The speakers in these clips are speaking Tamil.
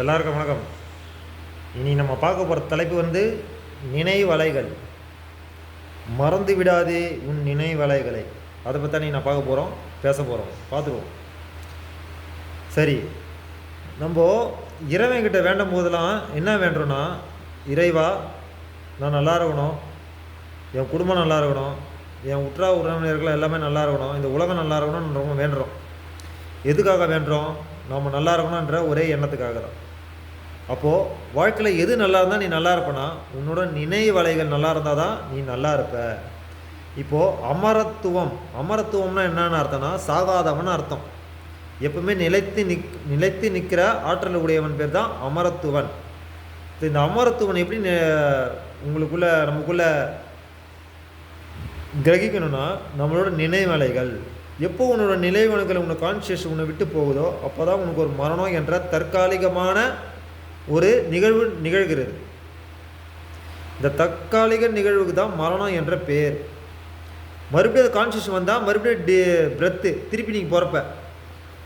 எல்லாருக்கும் வணக்கம். இனி நம்ம பார்க்க போகிற தலைப்பு வந்து நினைவலைகள். மறந்து விடாதே உன் நினைவலைகளை. அதை பற்றி நீ நான் பார்க்க போகிறோம் பேச போகிறோம் பார்த்துக்குவோம். சரி நம்ம இறைவன்கிட்ட வேண்டும் போதெல்லாம் என்ன வேண்டுறோன்னா இறைவா நான் நல்லா இருக்கணும் என் குடும்பம் நல்லா இருக்கணும் என் உற்றா உறவினர்கள் எல்லாமே நல்லா இருக்கணும் இந்த உலகம் நல்லா இருக்கணும்னு ரொம்ப வேண்டுறோம். எதுக்காக வேண்டுறோம்? நம்ம நல்லா இருக்கணுன்ற ஒரே எண்ணத்துக்காக தான். அப்போது வாழ்க்கையில் எது நல்லா இருந்தால் நீ நல்லா இருப்பனா உன்னோட நினைவலைகள் நல்லா இருந்தால் தான் நீ நல்லா இருப்ப. இப்போது அமரத்துவம். அமரத்துவம்னா என்னென்னு அர்த்தம்னா சாகாதவன் அர்த்தம். எப்பவுமே நிலைத்து நிக் நிலைத்து நிற்கிற ஆற்றல் உடையவன் பேர் தான் அமரத்துவன். இந்த அமரத்துவன் எப்படி நெ- உங்களுக்குள்ள நமக்குள்ள கிரகிக்கணும்னா நம்மளோட நினைவலைகள் எப்போ உன்னோட நினைவலைகள் உன்னோட கான்சியஸ் உன்னை விட்டு போகுதோ அப்போ தான் உனக்கு ஒரு மரணம் என்ற தற்காலிகமான ஒரு நிகழ்வு நிகழ்கிறது. இந்த தற்காலிக நிகழ்வுக்கு தான் மரணம் என்ற பேர் மறுபடியும் அது கான்சியஸ் வந்தால் மறுபடியும் டி பிரெத்து திருப்பி நீங்கள் போகிறப்ப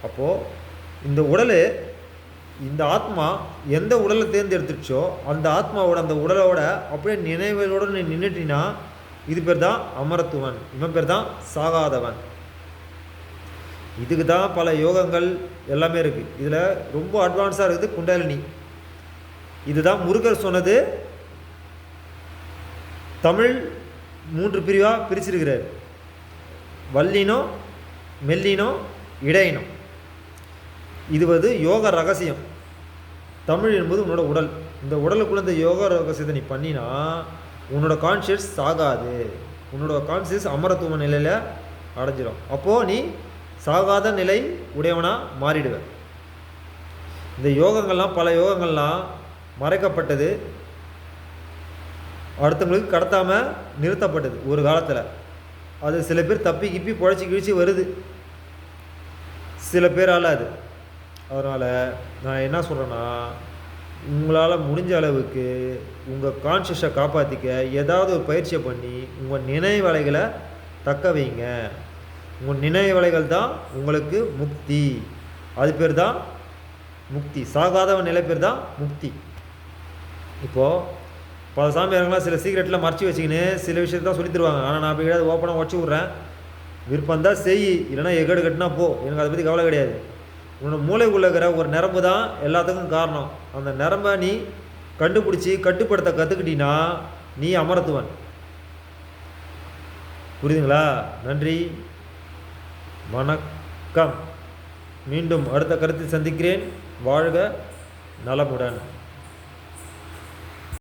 அப்போது இந்த உடல் இந்த ஆத்மா எந்த உடலை தேர்ந்தெடுத்துச்சோ அந்த ஆத்மாவோட அந்த உடலோட அப்படியே நினைவுகளோட நீ நின்றுட்டினா இது பேர் தான் அமரத்துவன். இவன் பேர் தான் சாகாதவன். இதுக்கு தான் பல யோகங்கள் எல்லாமே இருக்குது இதில் ரொம்ப அட்வான்ஸாக இருக்குது குண்டலினி. இதுதான் முருகர் சொன்னது. தமிழ் மூன்று பிரிவாக பிரிச்சிருக்கிறார். வல்லினோ மெல்லினோ இடையினோ. இது வந்து யோக ரகசியம். தமிழ் என்பது உன்னோட உடல். இந்த உடலுக்குள்ள இந்த யோக ரகசியத்தை நீ பண்ணினா உன்னோட கான்ஷியஸ் சாகாது. உன்னோட கான்ஷியஸ் அமரத்துவ நிலையில் அடைஞ்சிடும் அப்போது நீ சாகாத நிலை உடையவனாக மாறிடுவ. இந்த யோகங்கள்லாம் பல யோகங்கள்லாம் மறைக்கப்பட்டது. அடுத்தவங்களுக்கு கடத்தாமல் நிறுத்தப்பட்டது ஒரு காலத்தில். அது சில பேர் தப்பி கிப்பி புழைச்சி கிழிச்சி வருது. சில பேரால் அது. அதனால் நான் என்ன சொல்கிறேன்னா உங்களால் முடிஞ்ச அளவுக்கு உங்கள் கான்ஷியஸை காப்பாற்றிக்க ஏதாவது ஒரு பயிற்சியை பண்ணி உங்கள் நினைவலைகளை தக்க வைங்க. உங்கள் நினைவலைகள் தான் உங்களுக்கு முக்தி. அது பேர் தான் முக்தி. சாகாதவன் நிலை பேர் தான் முக்தி. இப்போது பல சாமியாரங்களாம் சில சீக்ரெட்லாம் மறைச்சி வச்சுக்கின்னு சில விஷயத்தை தான் சொல்லி தருவாங்க. ஆனால் நான் அப்படி கிடையாது ஓப்பனாக உடச்சி விட்றேன். விருப்பம் தான் செய். இல்லைன்னா எகடு கட்டினா போ. எனக்கு அதை பற்றி கவலை கிடையாது. உன்னோட மூளைக்குள்ளே இருக்கிற ஒரு நரம்பு தான் எல்லாத்துக்கும் காரணம். அந்த நரம்பை நீ கண்டுபிடிச்சி கட்டுப்படுத்த கற்றுக்கிட்டீங்கன்னா நீ அமரத்துவன். புரியுதுங்களா? நன்றி. வணக்கம். மீண்டும் அடுத்த கருத்தில் சந்திக்கிறேன். வாழ்க நலமுடன்.